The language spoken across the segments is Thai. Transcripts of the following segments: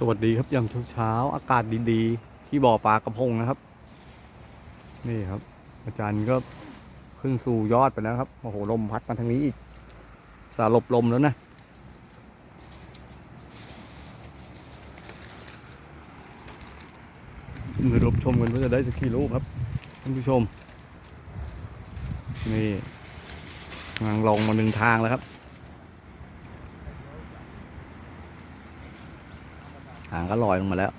สวัสดีครับยามเช้าๆอากาศดีๆ ที่บ่อปลากระพงนะครับ นี่ครับ อาจารย์ก็ขึ้นสู่ยอดไปแล้วครับโอ้โหลมพัดมาทางนี้อีกสาลบลมแล้วนะเดี๋ยวรับชมกันว่าจะได้สักกี่ลูกครับท่านผู้ชม นี่กำลังลงมาหนึ่งทางแล้วครับางก็ลอยลงมาแล้ว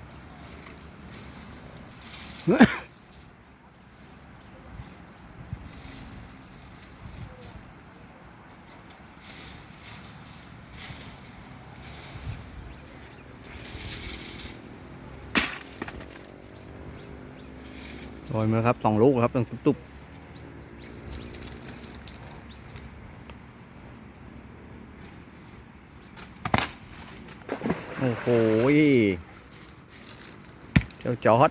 ลอยมาครับสองลูกครับตั้งตุบ โอ้โหเจ้าจอด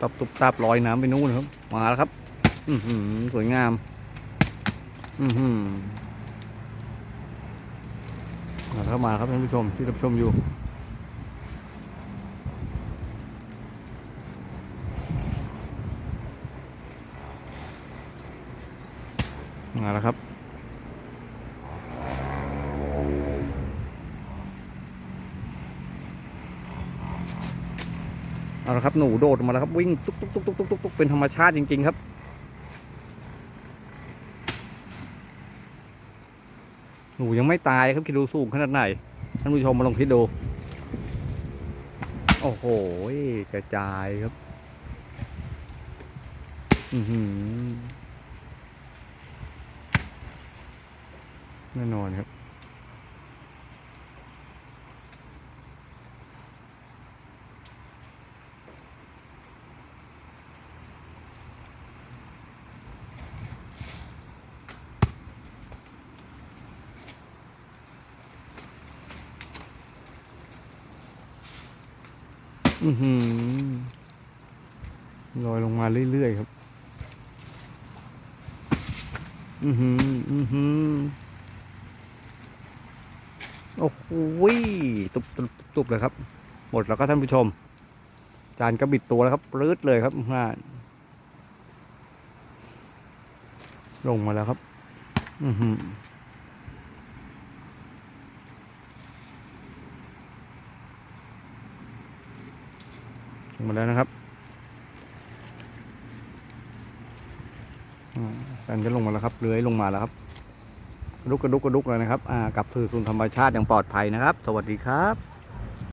ตับตุบตับลอยน้ำไปนู่นครับ มาแล้วครับ อืสวยงาม อืมาแล้วมาครับท่านผู้ชมที่รับชมอยู่ มาแล้วครับ เอาละครับหนูโดดมาแล้วครับวิ่งตุ๊กตุ๊กตุ๊กตุ๊กตุ๊กตุ๊กเป็นธรรมชาติจริง ๆ ครับ หนูยังไม่ตายครับคิดดูสูงขนาดไหนท่านผู้ชมมาลองคิดดู โอ้โหกระจายครับ อือหือแน่นอนครับ ลอยลงมาเรื่อยๆครับ อือหือ อือหือ โอ้โหตุบตุบตุบเลยครับ หมดแล้วก็ท่านผู้ชม จานกระบิดตัวแล้วครับปลื้ดเลยครับฮะลงมาแล้วครับ อือหือ หมดแล้วนะครับอ่าจานก็ลงมาแล้วครับเลื้อยลงมาแล้วครับกระดุกกระดุกกระดุกเลยนะครับอ่ากลับสู่ธรรมชาติอย่างปลอดภัยนะครับ สวัสดีครับ